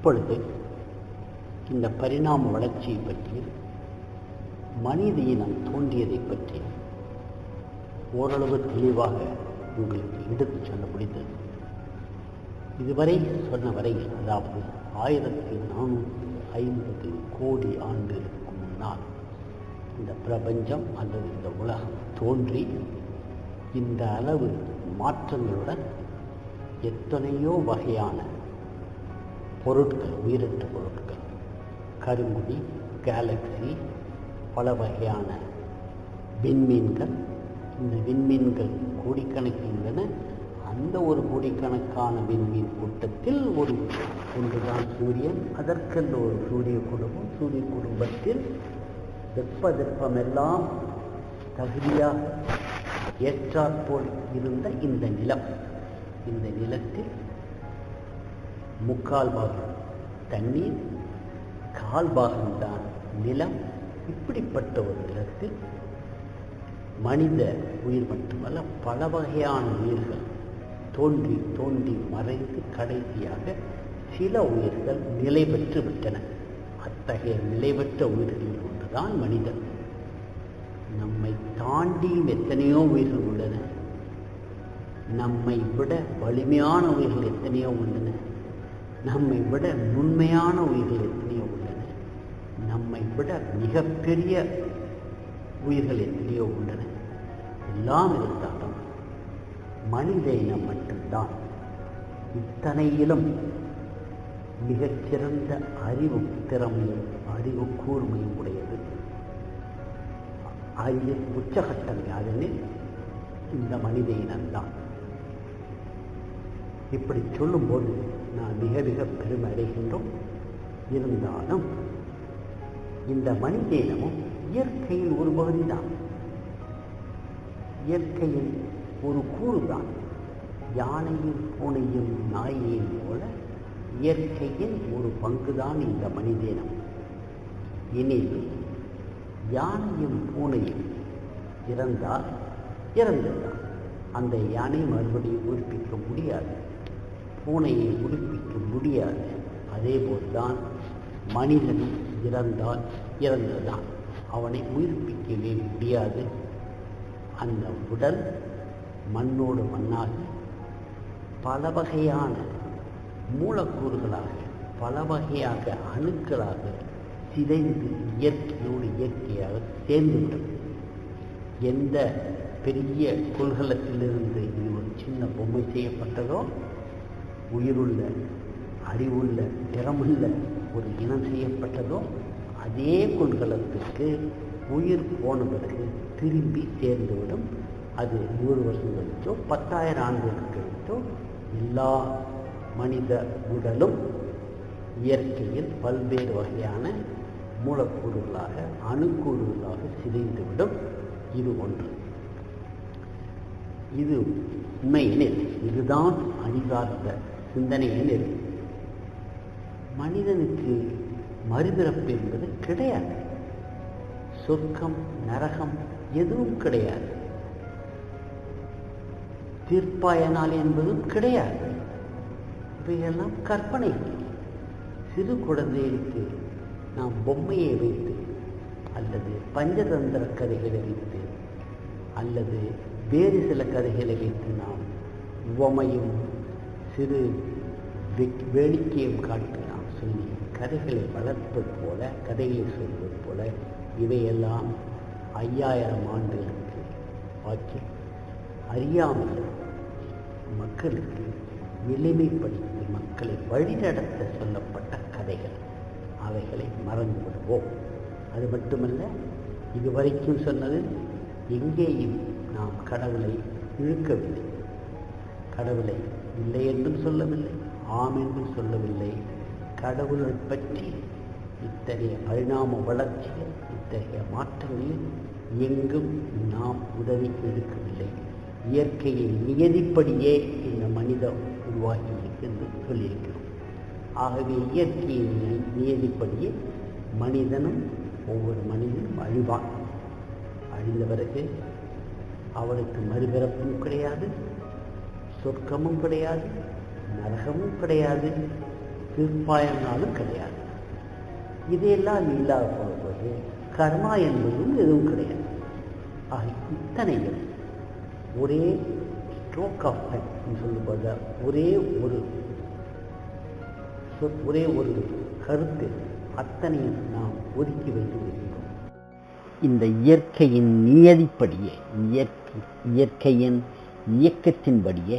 இப்பொழுது இந்த பரிணாம வளர்ச்சியை பற்றி மனித இனம் தோன்றியதை பற்றி ஓரளவு தெளிவாக உங்களுக்கு எடுத்துச் சொல்ல முடிந்தது. இதுவரை சொன்ன வரை அதாவது ஆயிரத்தி நானூற்றி ஐம்பது கோடி ஆண்டுகளுக்கு முன்னால் இந்த பிரபஞ்சம் அல்லது இந்த உலகம் தோன்றி இந்த அளவு மாற்றங்களுடன் எத்தனையோ வகையான பொருட்கள் உயிரற்ற பொருட்கள் கருங்குடி கேலக்சி பல வகையான விண்மீன்கள் இந்த விண்மீன்கள் கோடிக்கணக்கில் உள்ளன அந்த ஒரு கோடிக்கணக்கான விண்மீன் கூட்டத்தில் ஒரு ஒன்றுதான் சூரியன். அதற்கென்று ஒரு சூரிய குடும்பம் சூரிய குடும்பத்தில் வெப்ப வெப்பமெல்லாம் தகுதியாக ஏற்றாற்போல் இருந்த இந்த நிலம். இந்த நிலத்தில் முக்கால் பாகம். தண்ணீர் கால் பாகம்தான் நிலம். இப்படிப்பட்ட ஒரு நிலத்தில் மனித உயிர் மட்டுமல்ல பல வகையான உயிர்கள் தோன்றி தோன்றி மறைந்து கடைசியாக சில உயிர்கள் நிலை பெற்று விட்டன. அத்தகைய நிலை பெற்ற உயிர்களில் ஒன்றுதான் மனிதன். நம்மை தாண்டியும் எத்தனையோ உயிர்கள் உள்ளன. நம்மை விட வலிமையான உயிர்கள் எத்தனையோ உள்ளன. நம்மை விட நுண்மையான உயிர்கள் எத்தனையோ உள்ளன. நம்மை விட மிகப்பெரிய உயிர்கள் எத்தனையோ உள்ளன. எல்லாம் இருந்தாலும் மனித இனம் மட்டும்தான். இத்தனையிலும் மிகச்சிறந்த அறிவு திறமையும் அறிவு கூர்மையும் உடையது. அறிவின் உச்சகட்டம் யாருன்னு இந்த மனித இனம்தான் இப்படி சொல்லும்போது நான் மிக மிக பெருமை அடைகின்றோம் இருந்தாலும் இந்த மனிதேனமும் இயற்கையின் ஒரு பகுதிதான் இயற்கையின் ஒரு கூறுதான். யானையும் பூனையும் நாயையும் போல இயற்கையின் ஒரு பங்குதான் இந்த மனிதனம். எனில் யானையும் பூனையும் இறந்தால் இறந்துதான். அந்த யானை மறுபடியும் உயிர்ப்பிக்க முடியாது. பூனையை உடுப்பிக்க முடியாது. அதே போல்தான் மனிதனும் இறந்தால் இறந்ததுதான் அவனை உயிர்ப்பிக்கவே முடியாது. அந்த உடல் மண்ணோடு மண்ணாக பல வகையான மூலக்கூறுகளாக பல வகையாக அணுக்களாக சிதைந்து இயற்கையோடு இயற்கையாக சேர்ந்துவிடும். எந்த பெரிய கொள்கலத்திலிருந்து இது ஒரு சின்ன பொம்மை செய்யப்பட்டதோ உயிருள்ள அறிவுள்ள திறமுள்ள ஒரு இனம் செய்யப்பட்டதோ அதே கொள்கலத்துக்கு உயிர் போன பிறகு திரும்பி சேர்ந்துவிடும் அது நூறு வருஷம் கழித்தோ பத்தாயிரம் ஆண்டுகள் கழித்தோ எல்லா மனித உடலும் இயற்கையில் பல்வேறு வகையான மூலக்கூறுகளாக அணுக்கூறுகளாக சிதைந்துவிடும். இது ஒன்று. இது உண்மையெனில் இதுதான் அணிகார்த்த சிந்தனையில் மனிதனுக்கு மறுபிறப்பு என்பது கிடையாது. சொர்க்கம் நரகம் எதுவும் கிடையாது. தீர்ப்பாயனால் என்பதும் கிடையாது. இவையெல்லாம் கற்பனை சிறு குழந்தைகளுக்கு நாம் பொம்மையை வைத்து அல்லது பஞ்சதந்திர கதைகளை வைத்து அல்லது வேறு சில கதைகளை வைத்து நாம் உவமையும் சிறு வேடிக்கையும் காட்டி நாம் சொல்லி கதைகளை வளர்ப்பது போல கதைகளை சொல்வது போல இவையெல்லாம் ஐயாயிரம் ஆண்டுகளுக்கு ஆக்கி அறியாமல் மக்களுக்கு எளிமைப்படுத்தி மக்களை வழிநடத்த சொல்லப்பட்ட கதைகள். அவைகளை மறந்து விடுவோம் அது மட்டுமல்ல இதுவரைக்கும் சொன்னது எங்கேயும் நாம் கடவுளை இழுக்கவில்லை. கடவுளை இல்லை என்றும் சொல்லவில்லை ஆம் என்றும் சொல்லவில்லை. கடவுளை பற்றி இத்தகைய பரிணாம வளர்ச்சியில் இத்தகைய மாற்றங்களில் எங்கும் நாம் உதவி எடுக்கவில்லை. இயற்கையின் நியதிப்படியே இந்த மனிதம் உருவாகி என்று சொல்லியிருக்கிறோம். ஆகவே இயற்கையின் நியதிப்படியே மனிதனும் ஒவ்வொரு மனிதனும் அழிவான். அழிந்த பிறகு அவனுக்கு மறுபிறப்பும் கிடையாது சொர்க்கமும் கிடையாது நரகமும் கிடையாது தீர்ப்பாயனாலும் கிடையாது. இதையெல்லாம் இல்லாத போகும்போது கர்மா என்பதும் எதுவும் கிடையாது. ஆக இத்தனையும் ஒரே ஸ்ட்ரோக் ஆஃப் டைம் சொல்லும்போது ஒரே ஒரு சொற்- ஒரே ஒரு கருத்து அத்தனையும் நாம் ஒதுக்கி வைத்து வருகிறோம் இந்த இயற்கையின் நியதிப்படியே இயற்கை இயற்கையின் இயக்கத்தின்படியே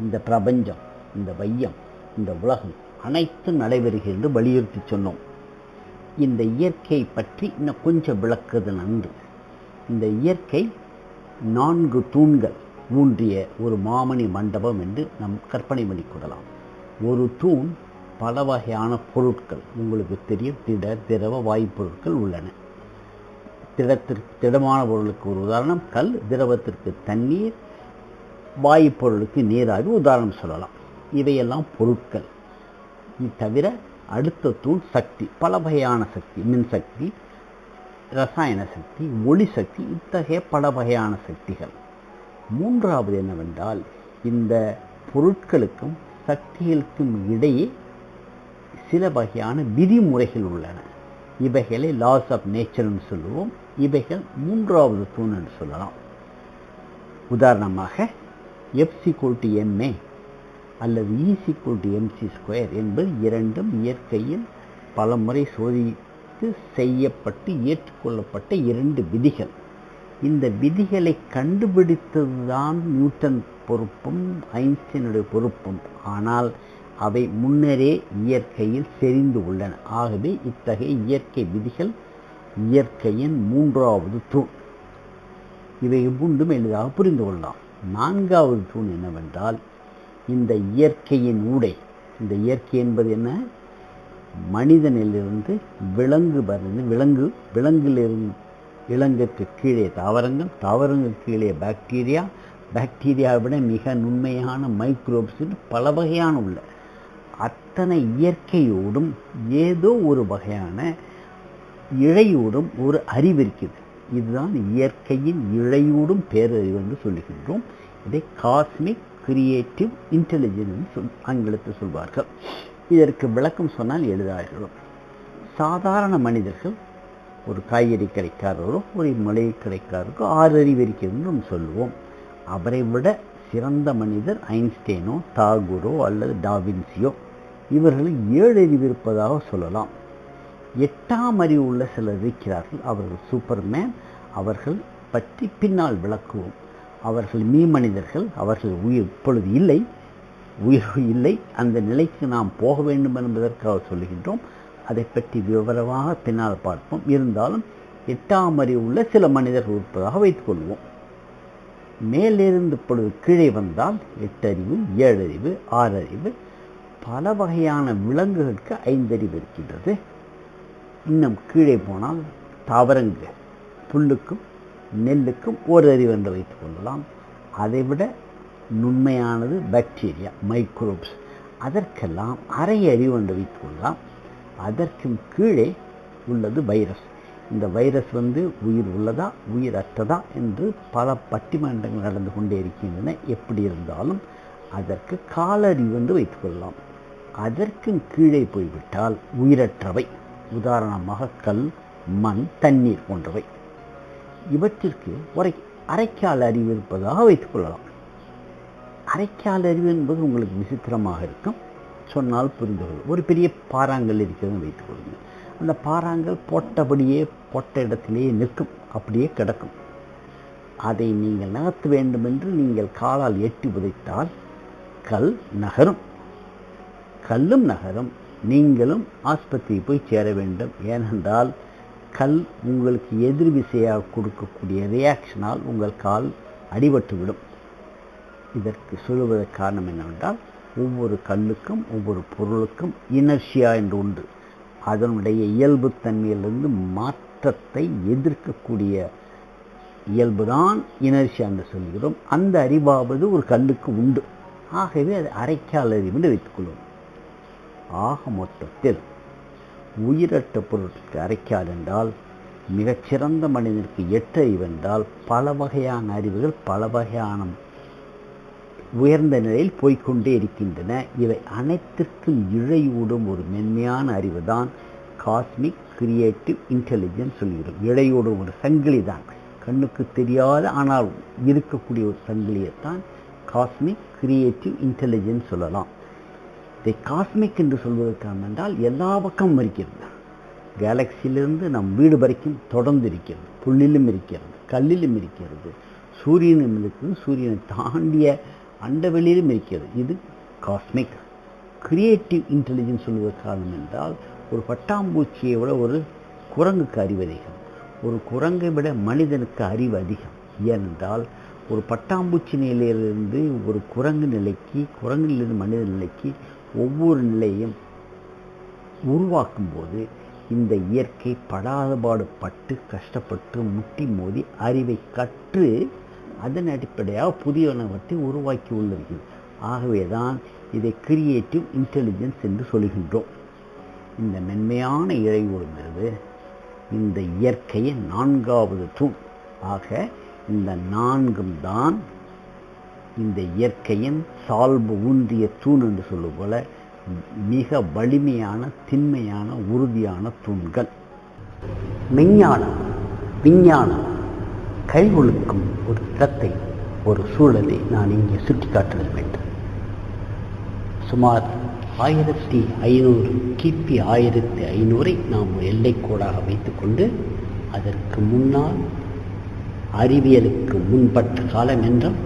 இந்த பிரபஞ்சம் இந்த வையம் இந்த உலகம் அனைத்து நடைபெறுகிறது என்று வலியுறுத்தி சொன்னோம். இந்த இயற்கை பற்றி இன்னும் கொஞ்சம் விளக்குது நன்று. இந்த இயற்கை நான்கு தூண்கள் ஊன்றிய ஒரு மாமணி மண்டபம் என்று நம் கற்பனை பண்ணிக்கொள்ளலாம் ஒரு தூண் பல வகையான பொருட்கள் உங்களுக்கு தெரியும் திட திரவ வாய்ப்பொருட்கள் உள்ளன. திடத்திற்கு திடமான பொருளுக்கு ஒரு உதாரணம் கல் திரவத்திற்கு தண்ணீர் வாயுப்பொருளுக்கு நீராவி உதாரணம் சொல்லலாம். இவையெல்லாம் பொருட்கள். இது தவிர அடுத்த தூள் சக்தி பல வகையான சக்தி மின்சக்தி ரசாயன சக்தி ஒளி சக்தி இத்தகைய பல வகையான சக்திகள். மூன்றாவது என்னவென்றால் இந்த பொருட்களுக்கும் சக்திகளுக்கும் இடையே சில வகையான விதிமுறைகள் உள்ளன. இவைகளை லாஸ் ஆஃப் நேச்சர்னு சொல்லுவோம். இவைகள் மூன்றாவது தூண் என்று சொல்லலாம். உதாரணமாக எஃப் சிக்வல் டு எம்ஏ அல்லது E equal to M C square என்பது இரண்டும் இயற்கையில் பல முறை சோதித்து செய்யப்பட்டு ஏற்றுக்கொள்ளப்பட்ட இரண்டு விதிகள். இந்த விதிகளை கண்டுபிடித்ததுதான் நியூட்டன் பொறுப்பும் ஐன்ஸ்டீனுடைய பொறுப்பும். ஆனால் அவை முன்னரே இயற்கையில் செறிந்து உள்ளன. ஆகவே இத்தகைய இயற்கை விதிகள் இயற்கையின் மூன்றாவது தூண். இவை ஒவ்வொன்றும் எளிதாக புரிந்து கொள்ளலாம். நான்காவது தூண் என்னவென்றால் இந்த இயற்கையின் ஊடை. இந்த இயற்கை என்பது என்ன? மனிதனிலிருந்து விலங்கு வருந்து விலங்கு விலங்கிலிருந்து விலங்குக்கு கீழே தாவரங்கள் தாவரங்கள் கீழே பாக்டீரியா பாக்டீரியாவை விட மிக நுண்மையான மைக்ரோப்ஸ் பல வகையான உள்ள அத்தனை இயற்கையோடும் ஏதோ ஒரு வகையான இழையோடும் ஒரு அறிவு இருக்குது. இதுதான் இயற்கையின் இழையூடும் பேரறிவு என்று சொல்லுகின்றோம். இதை காஸ்மிக் கிரியேட்டிவ் இன்டெலிஜென்ஸ் சொல் ஆங்கிலத்தில் சொல்வார்கள். இதற்கு விளக்கம் சொன்னால் எளிதாகிடும் சாதாரண மனிதர்கள் ஒரு காய்கறி கடைக்காரரோ ஒரு மளிகை கடைக்காரருக்கோ ஆறு அறிவு இருக்கிறதுன்னு சொல்லுவோம். அவரை விட சிறந்த மனிதர் ஐன்ஸ்டைனோ தாகூரோ அல்லது டாவின்சியோ. இவர்கள் ஏழு அறிவு இருப்பதாக சொல்லலாம். எட்டாம் அறிவு உள்ள சிலர் இருக்கிறார்கள். அவர்கள் சூப்பர்மேன் அவர்கள் பற்றி பின்னால் விளக்குவோம். அவர்கள் மீ மனிதர்கள் அவர்கள் உயிர் இப்பொழுது இல்லை உயிர் இல்லை. அந்த நிலைக்கு நாம் போக வேண்டும் என்பதற்காக சொல்கின்றோம் அதை பற்றி விவரமாக பின்னால் பார்ப்போம். இருந்தாலும் எட்டாம் அறிவு உள்ள சில மனிதர்கள் இருப்பதாக வைத்துக்கொள்வோம் மேலிருந்து இப்பொழுது கீழே வந்தால் எட்டறிவு ஏழறிவு ஆறறிவு பல வகையான விலங்குகளுக்கு ஐந்தறிவு இருக்கின்றது. இன்னும் கீழே போனால் தாவரங்கள் புல்லுக்கும் நெல்லுக்கும் ஒரு அறிவு என்று வைத்துக் கொள்ளலாம். அதைவிட நுண்மையானது பாக்டீரியா மைக்ரோப்ஸ் அதற்கெல்லாம் அரை அறிவு என்று வைத்துக் கொள்ளலாம். அதற்கும் கீழே உள்ளது வைரஸ் இந்த வைரஸ் வந்து உயிர் உள்ளதா உயிர் அற்றதா என்று பல பட்டிமன்றங்கள் நடந்து கொண்டே இருக்கின்றன. எப்படி இருந்தாலும் அதற்கு காலறிவு என்று வைத்துக்கொள்ளலாம் அதற்கும் கீழே போய்விட்டால் உயிரற்றவை. உதாரணமாக கல் மண் தண்ணீர் போன்றவை. இவற்றிற்கு ஒரு அரைக்கால் அறிவு இருப்பதாக வைத்துக் கொள்ளலாம். அரைக்கால் அறிவு என்பது உங்களுக்கு விசித்திரமாக இருக்கும். சொன்னால் புரிந்து கொள்ளும் ஒரு பெரிய பாறாங்கல் இருக்கிறதுன்னு வைத்துக் கொள்ளுங்கள். அந்த பாறாங்கல் போட்டபடியே போட்ட இடத்திலேயே நிற்கும். அப்படியே கிடக்கும். அதை நீங்கள் நகர்த்த வேண்டும் என்று நீங்கள் காலால் எட்டி உதைத்தால் கல் நகரும். கல்லும் நகரும். நீங்களும் ஆஸ்பத்திரி போய் சேர வேண்டும். ஏனென்றால் கல் உங்களுக்கு எதிர் விசையாக கொடுக்கக்கூடிய ரியாக்ஷனால் உங்கள் கால் அடிபட்டுவிடும். இதற்கு சொல்லுவதற்கு காரணம் என்னவென்றால் ஒவ்வொரு கல்லுக்கும் ஒவ்வொரு பொருளுக்கும் இனர்ஷியா என்று உண்டு. அதனுடைய இயல்புத்தன்மையிலிருந்து மாற்றத்தை எதிர்க்கக்கூடிய இயல்புதான் இனர்ஷியா என்று சொல்கிறோம். அந்த அறிவாவது ஒரு கல்லுக்கு உண்டு. ஆகவே அது அரைக்கால் அறிவு என்று வைத்துக்கொள்வோம். ஆக மொத்தத்தில் உயிரற்ற பொருட்களுக்கு அரைக்கால் என்றால் மிகச்சிறந்த மனிதனுக்கு எட்டு அறிவு என்றால் பல வகையான அறிவுகள் பல வகையான உயர்ந்த நிலையில் போய்க்கொண்டே இருக்கின்றன. இவை அனைத்திற்கும் இழையூடும் ஒரு மென்மையான அறிவு தான் காஸ்மிக் கிரியேட்டிவ் இன்டெலிஜென்ஸ் சொல்கிறோம் இழையோடும் ஒரு சங்கிலி தான். கண்ணுக்கு தெரியாத ஆனால் இருக்கக்கூடிய ஒரு சங்கிலியைத்தான் காஸ்மிக் கிரியேட்டிவ் இன்டெலிஜென்ஸ் சொல்லலாம். இதை காஸ்மிக் என்று சொல்வதற்கான என்றால் எல்லா பக்கமும் இருக்கிறது கேலக்சியிலிருந்து நம் வீடு வரைக்கும் தொடர்ந்து இருக்கிறது புள்ளிலும் இருக்கிறது கல்லிலும் இருக்கிறது சூரியனும் இருக்கிறது சூரியனை தாண்டிய அண்டவெளியிலும் இருக்கிறது. இது காஸ்மிக் கிரியேட்டிவ் இன்டெலிஜென்ஸ் சொல்வதற்கு காரணம் என்றால் ஒரு பட்டாம்பூச்சியை விட ஒரு குரங்குக்கு அறிவு அதிகம். ஒரு குரங்கை விட மனிதனுக்கு அறிவு அதிகம். ஏனென்றால் ஒரு பட்டாம்பூச்சி நிலையிலிருந்து ஒரு குரங்கு நிலைக்கு குரங்கிலிருந்து மனித நிலைக்கு ஒவ்வொரு நிலையும் உருவாக்கும் போது இந்த இயற்கை படாதபாடு பட்டு கஷ்டப்பட்டு முட்டி மோதி அறிவை கற்று அதன் அடிப்படையாக புதியனவற்றை உருவாக்கி உள்ளது ஆகவே தான் இதை கிரியேட்டிவ் இன்டெலிஜென்ஸ் என்று சொல்கின்றோம். இந்த மென்மையான இழைவுங்கிறது இந்த இயற்கையின் நான்காவது தூண். ஆக இந்த நான்கும் தான் இந்த இயற்கையின் சால்பு ஊன்றிய தூண் என்று சொல்லும் போல மிக வலிமையான திண்மையான உறுதியான தூண்கள். மெஞ்ஞானம் விஞ்ஞானம் கைகொழுக்கும் ஒரு இடத்தை ஒரு சூழலை நான் இங்கே சுட்டிக்காட்டுதல் வேண்டும். சுமார் ஆயிரத்தி ஐநூறு கிபி ஆயிரத்தி ஐநூறை நாம் எல்லைக்கோடாக வைத்துக்கொண்டு அதற்கு முன்னால் அறிவியலுக்கு முன்பட்ட காலம் என்றும்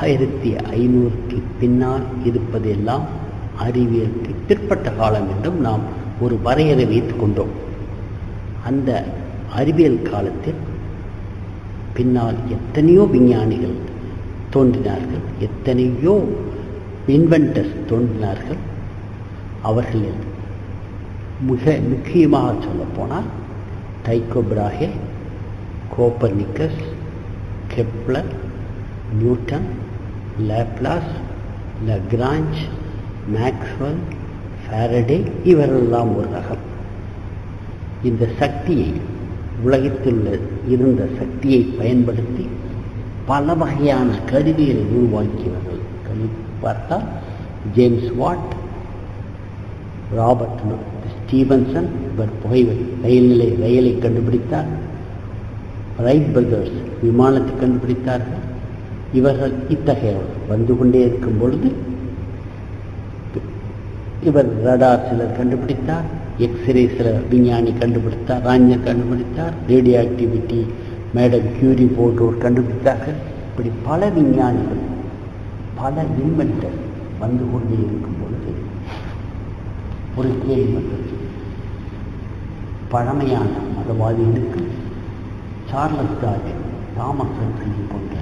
ஆயிரத்தி ஐநூறுக்கு பின்னால் இருப்பதெல்லாம் அறிவியலுக்கு பிற்பட்ட காலம் என்றும் நாம் ஒரு வரையறை வைத்து கொண்டோம். அந்த அறிவியல் காலத்தில் பின்னால் எத்தனையோ விஞ்ஞானிகள் தோன்றினார்கள் எத்தனையோ இன்வென்டர்ஸ் தோன்றினார்கள். அவர்களில் மிக முக்கியமாக சொல்லப்போனால் Tycho Brahe Copernicus Kepler Newton Laplace Lagrange Maxwell Faraday இவரெல்லாம் ஒரு ரகம். இந்த சக்தியை உலகத்தில் இருந்த சக்தியை பயன்படுத்தி பல வகையான கருவிகளை உருவாக்கியவர்கள். கருவி பார்த்தால் ஜேம்ஸ் வாட் ராபர்ட் ஸ்டீவன்சன் இவர் புகைவை ரயில் நிலை ரயிலை கண்டுபிடித்தார். ரைட் பிரதர்ஸ் விமானத்தை கண்டுபிடித்தார்கள். இவர்கள் இத்தகைய வந்து கொண்டே இருக்கும் பொழுது இவர் ரடார் சிலர் கண்டுபிடித்தார் எக்ஸ்ரே சில விஞ்ஞானி கண்டுபிடித்தார் ராஞ்சர் கண்டுபிடித்தார் ரேடியோ ஆக்டிவிட்டி மேடம் கியூரி போன்றோர் கண்டுபிடித்தார்கள். இப்படி பல விஞ்ஞானிகள் பல இன்வென்டர் வந்து கொண்டே இருக்கும் பொழுது ஒரு கேள்வி வந்தது. பழமையான மதவாதிகளுக்கு சார்லஸ் டார்வின் தாமஸ் போன்ற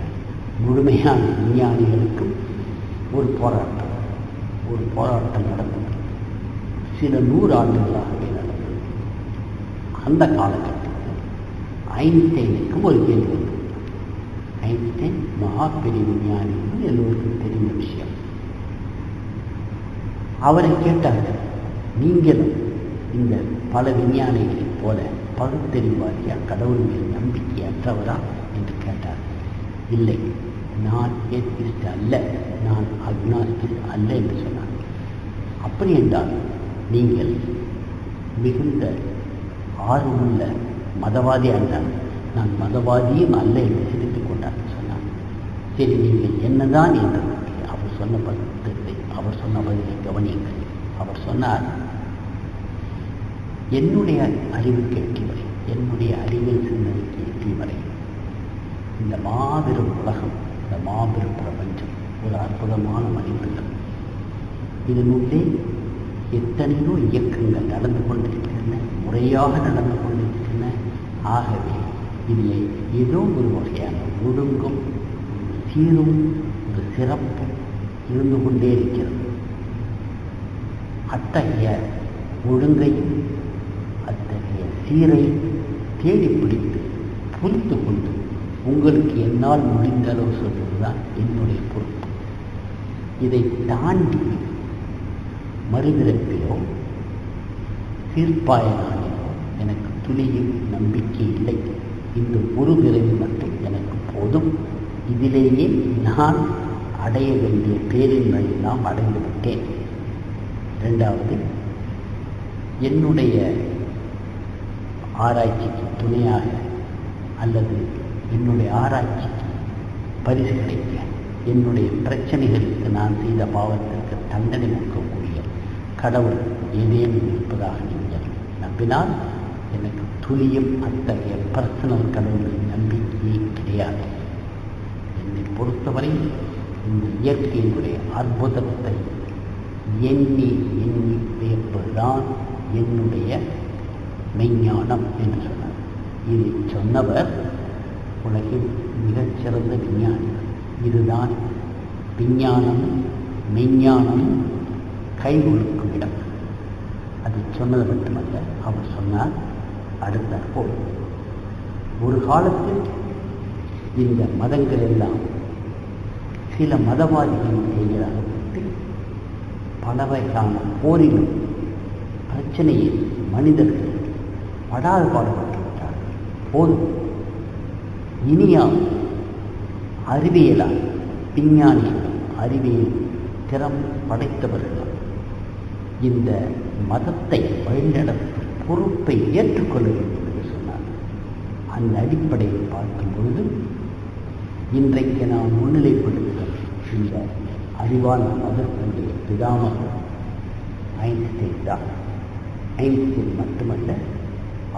முழுமையான விஞ்ஞானிகளுக்கும் ஒரு போராட்டம் ஒரு போராட்டம் நடந்தது. சில நூறு ஆண்டுகளாகவே நடந்தது. அந்த காலகட்டத்தில் ஐன்ஸ்டைனுக்கும் ஒரு கேள்வி ஐன்ஸ்டைன் மகா பெரிய விஞ்ஞானி என்று எல்லோருக்கும் தெரிந்த விஷயம். அவரை கேட்டார்கள் நீங்களும் இந்த பல விஞ்ஞானிகளைப் போல பகுத்தறிவாதியா கடவுள் மேல் நம்பிக்கையற்றவரா? என்று கேட்டார். இல்லை நான் ஏத்திஸ்ட் அல்ல நான் அக்னாஸ்டிஸ்ட் அல்ல என்று சொன்னார். அப்படி என்றால் நீங்கள் மிகுந்த ஆர்வமுள்ள மதவாதி என்றால் நான் மதவாதியும் அல்ல என்று சிரித்துக் கொண்டார் சொன்னார். சரி நீங்கள் என்னதான் என்று அவர் சொன்ன பதிலை அவர் சொன்ன பதிலை கவனியுங்கள். அவர் சொன்னார் என்னுடைய அறிவுக்கு எட்டி வரை என்னுடைய அறிவியல் சிந்தனைக்கு எட்டி வரை இந்த மாபெரும் உலகம் இந்த மாபெரும் பிரபஞ்சம். ஒரு அற்புதமான மனிதர்கள் இதனுள்ளே எத்தனையோ இயக்கங்கள் நடந்து கொண்டிருக்கின்றன முறையாக நடந்து கொண்டிருக்கின்றன. ஆகவே இதிலே ஏதோ ஒரு வகையான ஒழுங்கும் ஒரு சீரும் ஒரு சிறப்பும் இருந்து கொண்டே இருக்கிறது. அத்தகைய ஒழுங்கையும் அத்தகைய சீரை தேடி பிடித்து புரிந்து கொண்டு உங்களுக்கு என்னால் முடிந்த அளவு சொல்வதுதான் என்னுடைய பொறுப்பு. இதை தாண்டி மறுபிறப்பிலோ தீர்ப்பாயனாலோ எனக்கு துளியும் நம்பிக்கை இல்லை. இந்த ஒரு பிறவி மட்டும் எனக்கு போதும். இதிலேயே நான் அடைய வேண்டிய பேரின்மை நாம் அடைந்து விட்டேன். இரண்டாவது என்னுடைய ஆராய்ச்சிக்கு துணையாக அல்லது என்னுடைய ஆராய்ச்சிக்கு பரிசு கிடைக்க என்னுடைய பிரச்சனைகளுக்கு நான் செய்த பாவத்திற்கு தண்டனை கொடுக்கக்கூடிய கடவுள் ஏதேனும் இருப்பதாக நீங்கள் நம்பினால் எனக்கு துளியும் அத்தகைய பர்சனல் கடவுளின் நம்பிக்கையே கிடையாது. என்னை பொறுத்தவரை இந்த இயற்கையினுடைய அற்புதத்தை எண்ணி எண்ணி வியப்பதுதான் என்னுடைய மெய்ஞானம் என்று சொன்னார். இதை சொன்னவர் உலகின் மிகச்சிறந்த விஞ்ஞானி. இதுதான் விஞ்ஞானம் மெய்ஞானம் கை கொடுக்கும் இடம். அது சொன்னது மட்டுமல்ல அவர் சொன்னார் அடுத்தாற்போல் ஒரு காலத்தில் இந்த மதங்கள் எல்லாம் சில மதவாதிகளின் கையில் அகப்பட்டு பல வகையான போரிலும் பிரச்சனையில் மனிதர்கள் படாது பாடுபட்டு விட்டார்கள். போதும் இனியால் அறிவியலால் விஞ்ஞானிகள் அறிவியல் திறம் படைத்தவர்கள் இந்த மதத்தை வழிநடத்தும் பொறுப்பை ஏற்றுக்கொள்ள வேண்டும் என்று சொன்னார். அந்த அடிப்படையில் பார்க்கும் பொழுது இன்றைக்கு நாம் முன்னிலைப்படுத்தும் இந்த அறிவான மதத்தினுடைய பிதாமகர் ஐன்ஸ்டைன் தான். ஐன்ஸ்டைன் மட்டுமல்ல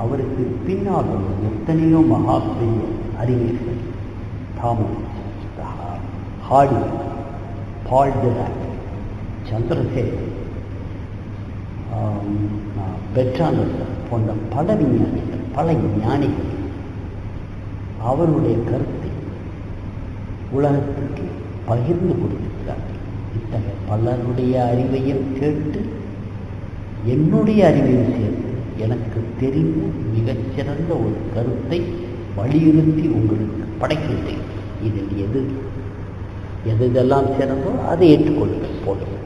அவருக்கு பின்னால் எத்தனையோ மகா அறிவீர்கள் Thomas Hardy Paul Dirac Chandrasekhar பெட்ரானந்தர் போன்ற பல விஞ்ஞானிகள் பல ஞானிகள் அவருடைய கருத்தை உலகத்துக்கு பகிர்ந்து கொடுத்திருக்கிறார்கள். இத்தகைய பலருடைய அறிவையும் கேட்டு என்னுடைய அறிவையும் சேர்த்து எனக்கு தெரிந்த மிகச்சிறந்த ஒரு கருத்தை வலியுறுத்தி உங்களுக்கு படைக்கின்றேன் இதில் எது எது இதெல்லாம் சிறந்தோ அதை ஏற்றுக்கொள்ளுங்கள். போடுங்கள்